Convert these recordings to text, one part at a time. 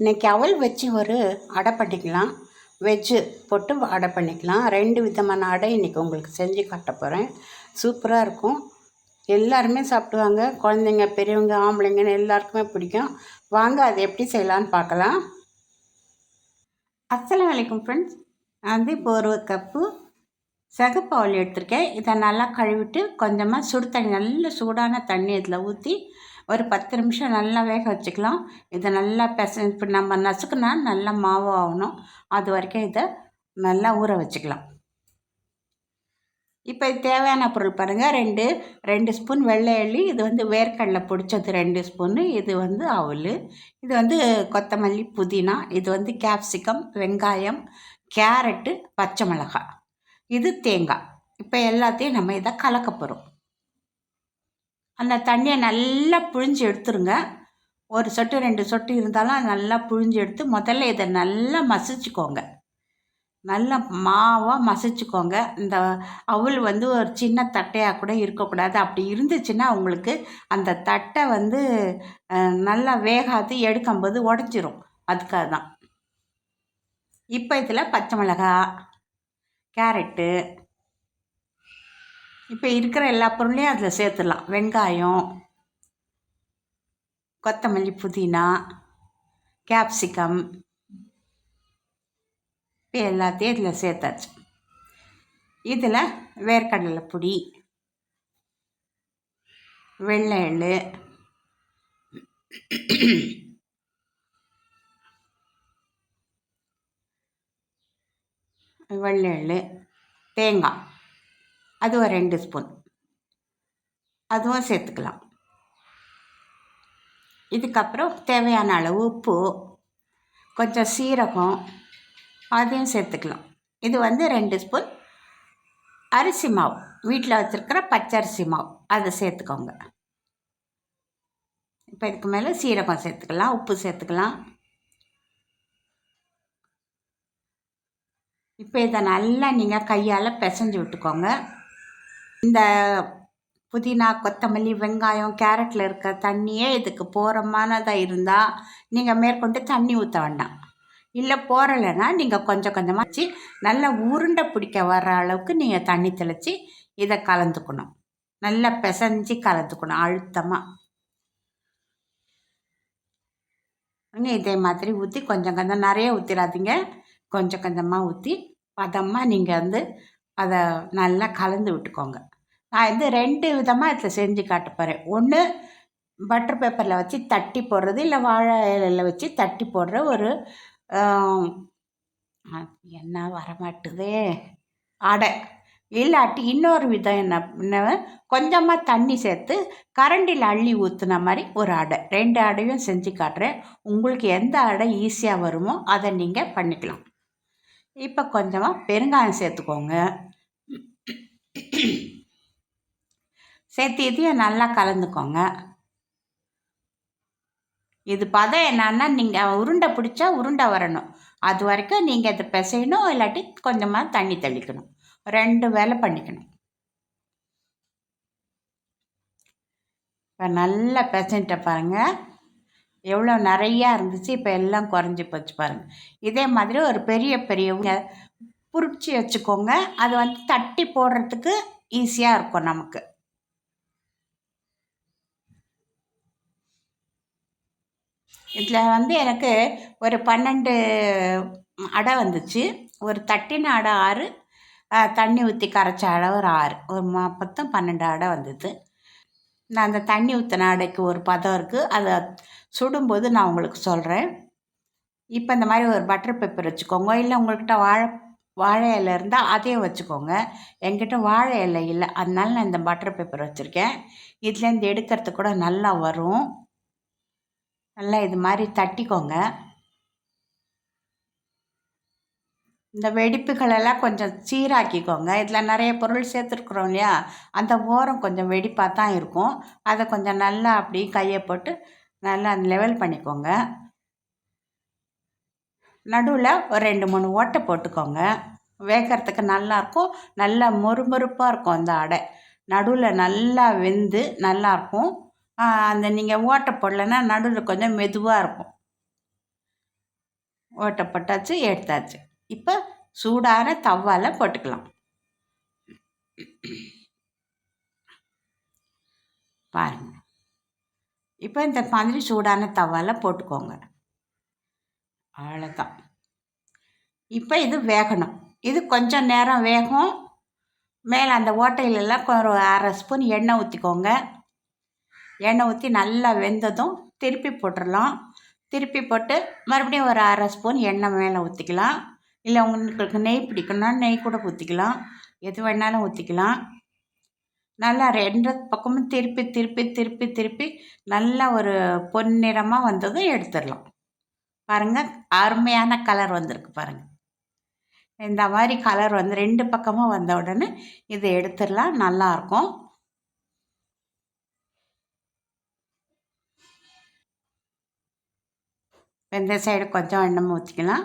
இன்றைக்கி அவல் வச்சு ஒரு அடை பண்ணிக்கலாம். வெஜ்ஜு போட்டு அடை பண்ணிக்கலாம். ரெண்டு விதமான அடை இன்றைக்கி உங்களுக்கு செஞ்சு காட்ட போகிறேன் சூப்பராக இருக்கும். எல்லாருமே சாப்பிடுவாங்க. குழந்தைங்க பெரியவங்க ஆம்பளைங்கன்னு எல்லாருக்குமே பிடிக்கும். வாங்க அதை எப்படி செய்யலான்னு பார்க்கலாம். அஸ்லாம் அலைக்கும் ஃப்ரெண்ட்ஸ் நான் வந்து இப்போ ஒரு கப்பு சிகப்பு அவல் எடுத்திருக்கேன். இதை நல்லா கழுவிட்டு கொஞ்சமாக சுடு தண்ணி நல்ல சூடான தண்ணி இதில் ஊற்றி ஒரு பத்து நிமிஷம் நல்லா வேக வச்சுக்கலாம். இதை நல்லா பெச இப்போ நம்ம நசுக்குனா நல்லா மாவு ஆகணும். அது வரைக்கும் இதை நல்லா ஊற வச்சுக்கலாம். இப்போ இது தேவையான பொருள் பாருங்கள் ரெண்டு ரெண்டு ஸ்பூன் வெள்ளை எள்ளி இது வந்து வேர்க்கடலை பிடிச்சது ரெண்டு ஸ்பூனு இது வந்து அவல் இது வந்து கொத்தமல்லி புதினா இது வந்து கேப்சிகம் வெங்காயம் கேரட்டு பச்சை மிளகாய் இது தேங்காய். இப்போ எல்லாத்தையும் நம்ம இதை கலக்க போகிறோம் அந்த தண்ணியை நல்லா புழிஞ்சு எடுத்துருங்க. ஒரு சொட்டு ரெண்டு சொட்டு இருந்தாலும் நல்லா புழிஞ்சு எடுத்து முதல்ல இதை நல்லா மசிச்சுக்கோங்க. நல்லா மாவாக மசிச்சுக்கோங்க. இந்த அவல் வந்து ஒரு சின்ன தட்டையாக கூட இருக்கக்கூடாது. அப்படி இருந்துச்சுன்னா உங்களுக்கு அந்த தட்டை வந்து நல்லா வேகாது எடுக்கும்போது உடஞ்சிரும். அதுக்காக தான். இப்போ இதில் பச்சை மிளகா கேரட்டு இப்போ இருக்கிற எல்லா பொருளையும் அதில் சேர்த்துடலாம். வெங்காயம் கொத்தமல்லி புதினா கேப்சிகம் இப்போ எல்லாத்தையும் இதில் சேர்த்தாச்சு. இதில் வேர்க்கடலை பொடி வெள்ளை எள்ளு வெள்ளை எள்ளு தேங்காய். அது ஒரு ரெண்டு ஸ்பூன் அதுவும் சேர்த்துக்கலாம். இதுக்கப்புறம் தேவையான அளவு உப்பு கொஞ்சம் சீரகம் அதையும் சேர்த்துக்கலாம். இது வந்து ரெண்டு ஸ்பூன் அரிசி மாவு வீட்டில் வச்சுருக்கிற பச்சரிசி மாவு அதை சேர்த்துக்கோங்க. இப்போ இதுக்கு மேலே சீரகம் சேர்த்துக்கலாம் உப்பு சேர்த்துக்கலாம். இப்போ இதை நல்லா நீங்கள் கையால் பிசைஞ்சு விட்டுக்கோங்க. இந்த புதினா கொத்தமல்லி வெங்காயம் கேரட்டில் இருக்க தண்ணியே இதுக்கு போகிறமானதாக இருந்தால் நீங்கள் மேற்கொண்டு தண்ணி ஊற்ற வேண்டாம். இல்லை போகிறலைன்னா நீங்கள் கொஞ்சம் கொஞ்சமாக வச்சு நல்லா உருண்டை பிடிக்க வர்ற அளவுக்கு நீங்கள் தண்ணி தெளித்து இதை கலந்துக்கணும். நல்லா பிசைஞ்சு கலந்துக்கணும் அழுத்தமாக இதே மாதிரி ஊற்றி கொஞ்சம் கொஞ்சம் நிறைய ஊற்றிடாதீங்க கொஞ்சம் கொஞ்சமாக ஊற்றி பதமாக நீங்கள் வந்து அதை நல்லா கலந்து விட்டுக்கோங்க. நான் வந்து ரெண்டு விதமாக இதில் செஞ்சு காட்ட போகிறேன் ஒன்று பட்டர் பேப்பரில் வச்சு தட்டி போடுறது இல்லை வாழை இலையில் வச்சு தட்டி போடுற ஒரு என்ன வரமாட்டுதே? அடை இல்லாட்டி இன்னொரு விதம் என்ன என்ன கொஞ்சமாக தண்ணி சேர்த்து கரண்டியில் அள்ளி ஊற்றுன மாதிரி ஒரு அடை. ரெண்டு அடையும் செஞ்சு காட்டுறேன். உங்களுக்கு எந்த அடை ஈஸியாக வருமோ அதை நீங்கள் பண்ணிக்கலாம். இப்போ கொஞ்சமாக பெருங்காயம் சேர்த்துக்கோங்க. சேர்த்து இதையும் நல்லா கலந்துக்கோங்க. இது பதம் என்னன்னா நீங்கள் உருண்டை பிடிச்சா உருண்டை வரணும். அது வரைக்கும் நீங்கள் இதை பிசையணும் இல்லாட்டி கொஞ்சமாக தண்ணி தெளிக்கணும். ரெண்டு வேலை பண்ணிக்கணும். இப்போ நல்லா பிசைஞ்சிட்ட பாருங்கள் எவ்வளோ நிறையா இருந்துச்சு இப்போ எல்லாம் குறைஞ்சி போச்சு பாருங்கள் இதே மாதிரி ஒரு பெரிய பெரிய புரிச்சி வச்சுக்கோங்க. அது வந்து தட்டி போடுறதுக்கு ஈஸியாக இருக்கும் நமக்கு. இதில் வந்து எனக்கு ஒரு பன்னெண்டு அடை வந்துச்சு. ஒரு தட்டின அடை ஆறு தண்ணி ஊற்றி கரைச்ச அடை ஒரு ஆறு. ஒரு மொத்தம் பன்னெண்டு அடை வந்தது. நான் அந்த தண்ணி ஊற்றின அடைக்கு ஒரு பதம் இருக்குது அதை சுடும்போது நான் உங்களுக்கு சொல்கிறேன் இப்போ இந்த மாதிரி ஒரு பட்டர் பேப்பர் வச்சுக்கோங்க. இல்லை உங்கள்கிட்ட வாழை வாழை இலை இருந்தால் அதையும் வச்சுக்கோங்க. என்கிட்ட வாழை இலை இல்லை. அதனால நான் இந்த பட்டர் பேப்பர் வச்சுருக்கேன். இதுலேருந்து எடுக்கிறது கூட நல்லா வரும். நல்லா இது மாதிரி தட்டிக்கோங்க. இந்த வெடிப்புகளெல்லாம் கொஞ்சம் சீராக்கிக்கோங்க. இதில் நிறைய பொருள் சேர்த்துருக்குறோம் இல்லையா? அந்த ஓரம் கொஞ்சம் வெடிப்பாக தான் இருக்கும். அதை கொஞ்சம் நல்லா அப்படி கையை போட்டு நல்லா லெவல் பண்ணிக்கோங்க. நடுவில் ஒரு ரெண்டு மூணு ஓட்டை போட்டுக்கோங்க. வேகிறதுக்கு நல்லாயிருக்கும் நல்லா மொறுமொறுப்பாக இருக்கும் அந்த அடை. நடுவில் நல்லா வெந்து நல்லாயிருக்கும் அந்த நீங்கள் ஓட்டை போடலைன்னா நடுவில் கொஞ்சம் மெதுவாக இருக்கும். ஓட்டை போட்டாச்சு எடுத்தாச்சு. இப்போ சூடான தவால போட்டுக்கலாம். பாருங்க. இப்போ இந்த மாதிரி சூடான தவால போட்டுக்கோங்க. அவ்வளோதான் இப்போ இது வேகணும். இது கொஞ்சம் நேரம் வேகும். மேலே அந்த ஓட்டையிலெல்லாம் ஒரு அரை ஸ்பூன் எண்ணெய் ஊற்றிக்கோங்க எண்ணெய் ஊற்றி நல்லா வெந்ததும் திருப்பி போட்டுடலாம் திருப்பி போட்டு மறுபடியும் ஒரு அரை ஸ்பூன் எண்ணெய் மேலே ஊற்றிக்கலாம் இல்லை உங்களுக்கு நெய் பிடிக்குன்னா நெய் கூட ஊற்றிக்கலாம் எது வேணாலும் ஊற்றிக்கலாம் நல்லா ரெண்டு பக்கமும் திருப்பி திருப்பி திருப்பி திருப்பி நல்லா ஒரு பொன்னிறமாக வந்ததும் எடுத்துடலாம். பாருங்கள் அருமையான கலர் வந்திருக்கு பாருங்கள் இந்த மாதிரி கலர் வந்து ரெண்டு பக்கமும் வந்த உடனே இதை எடுத்துடலாம். நல்லாயிருக்கும் இந்த சைடு கொஞ்சம் எண்ணெய் ஊற்றிக்கலாம்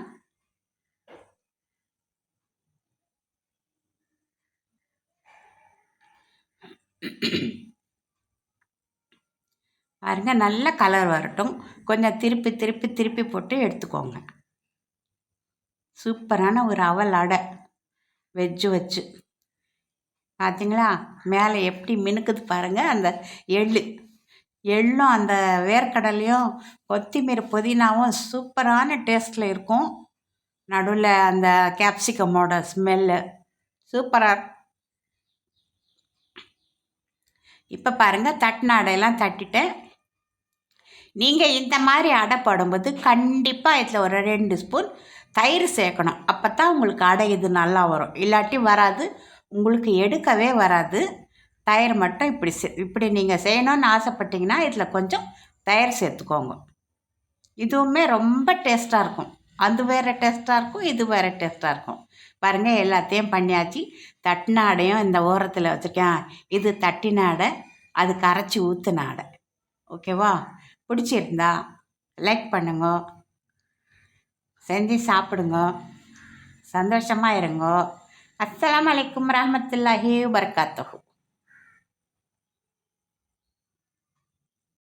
பாருங்க நல்ல கலர் வரட்டும். கொஞ்சம் திருப்பி திருப்பி திருப்பி போட்டு எடுத்துக்கோங்க. சூப்பரான ஒரு அவல் அடை வெஜ்ஜு வச்சு. பார்த்தீங்களா மேலே எப்படி மினுக்குது பாருங்கள் அந்த எள்ளு. எள்ளும் அந்த வேர்க்கடலையும் கொத்திமீர் புதினாவும் சூப்பரான டேஸ்ட்டில் இருக்கும். நடுவில் அந்த கேப்சிகமோட ஸ்மெல்லு சூப்பராக இப்போ பாருங்கள் தட்டின அடையெல்லாம் தட்டிட்டேன் நீங்கள் இந்த மாதிரி அடை போடும்போது கண்டிப்பாக இதில் ஒரு ரெண்டு ஸ்பூன் தயிர் சேர்க்கணும். அப்போ தான் உங்களுக்கு அடை இது நல்லா வரும். இல்லாட்டி வராது. உங்களுக்கு எடுக்கவே வராது. தயிர் மட்டும் இப்படி இப்படி நீங்கள் செய்யணும்னு ஆசைப்பட்டீங்கன்னா இதில் கொஞ்சம் தயிர் சேர்த்துக்கோங்க. இதுவுமே ரொம்ப டேஸ்ட்டாக இருக்கும். அது வேறு டேஸ்ட்டாக இருக்கும் இது வேறு டேஸ்ட்டாக இருக்கும். பாருங்கள் எல்லாத்தையும் பண்ணியாச்சு. தட்டின அடையும் இந்த ஓரத்தில் வச்சுருக்கேன். இது தட்டின அடை அது கரைச்சி ஊற்றின அடை ஓகேவா பிடிச்சிருந்தா லைக் பண்ணுங்க. செஞ்சு சாப்பிடுங்க. சந்தோஷமாக இருங்க. அஸ்லாம் வலைக்கம் ரஹமத்துல்லாஹி வர்காத்தகு